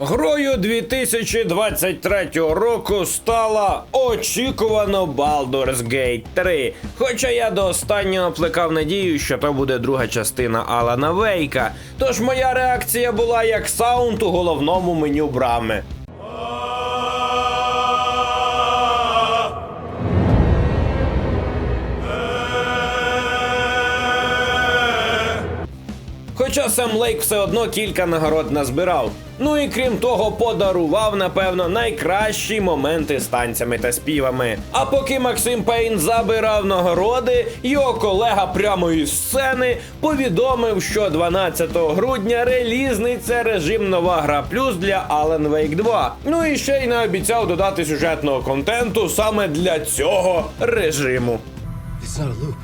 Грою 2023 року стала очікувано Baldur's Gate 3. Хоча я до останнього плекав надію, що то буде друга частина Алана Вейка. Тож моя реакція була як саунд у головному меню брами. Хоча сам Лейк все одно кілька нагород назбирав. Ну і крім того, подарував, напевно, найкращі моменти з танцями та співами. А поки Максим Пейн забирав нагороди, його колега прямо із сцени повідомив, що 12 грудня релізниця режим нова гра плюс для Alan Wake 2. Ну і ще й наобіцяв додати сюжетного контенту саме для цього режиму. It's not a loop.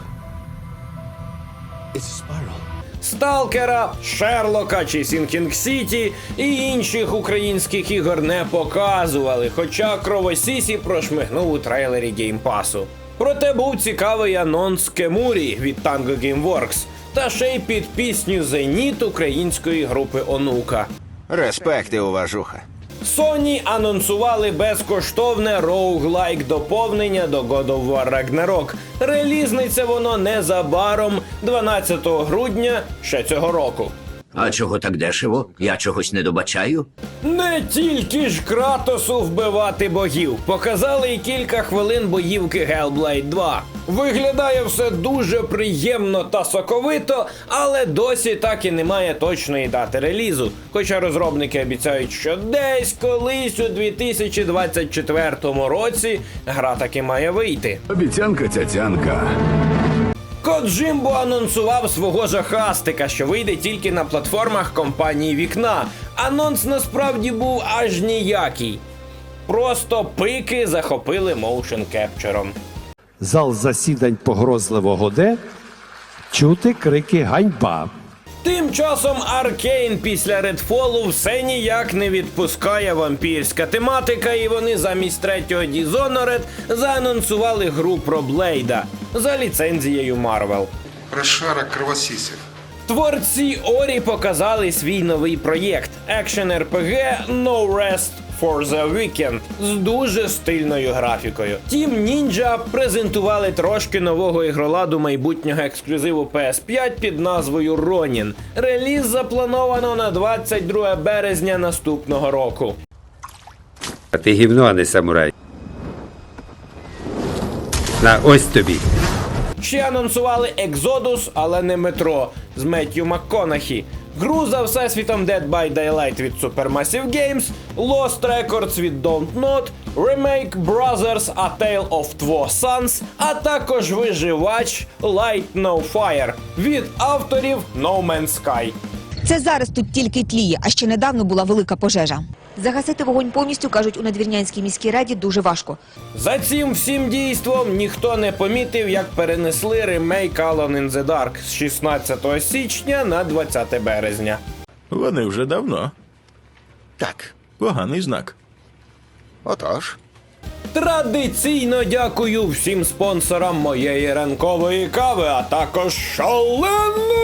It's a spiral. Сталкера, Шерлока чи Сінкінг Сіті і інших українських ігор не показували, хоча Кровосісі прошмигнув у трейлері геймпасу. Проте був цікавий анонс Кемурі від Tango Gameworks та ще й під пісню Зеніт української групи Онука. Респекти, уважуха. Sony анонсували безкоштовне роуглайк доповнення до God of War Ragnarok. Релізниця воно незабаром 12 грудня ще цього року. А чого так дешево? Я чогось не добачаю. Не тільки ж Кратосу вбивати богів, показали й кілька хвилин боївки Hellblade 2. Виглядає все дуже приємно та соковито, але досі так і немає точної дати релізу. Хоча розробники обіцяють, що десь колись у 2024 році гра таки має вийти. Обіцянка цяцянка. Коджимбо анонсував свого жахастика, що вийде тільки на платформах компанії Вікна. Анонс насправді був аж ніякий. Просто пики захопили моушен кепчером. Зал засідань погрозливо годе, чути крики ганьба. Тим часом Аркейн після Редфолу все ніяк не відпускає вампірська тематика, і вони замість третього Dishonored заанонсували гру про Блейда за ліцензією Марвел. Розшарок кровосісів. Творці Орі показали свій новий проєкт екшен РПГ No Rest for the Weekend з дуже стильною графікою. Team Ninja презентували трошки нового ігроладу майбутнього ексклюзиву PS5 під назвою Ronin. Реліз заплановано на 22 березня наступного року. А ти гівно, а не самурай. На ось тобі. Ще анонсували Exodus, але не метро з Меттью МакКонахі. Гру за всесвітом Dead by Daylight від Supermassive Games, Lost Records від Don't Not, Remake Brothers A Tale of Two Sons, а також виживач Light No Fire від авторів No Man's Sky. Це зараз тут тільки тліє, а ще недавно була велика пожежа. Загасити вогонь повністю, кажуть, у надвірнянській міській раді дуже важко. За цим всім дійством ніхто не помітив, як перенесли ремейк Alone in the Dark з 16 січня на 20 березня. Вони вже давно. Так, Поганий знак. отож. Традиційно дякую всім спонсорам моєї ранкової кави, а також шаленої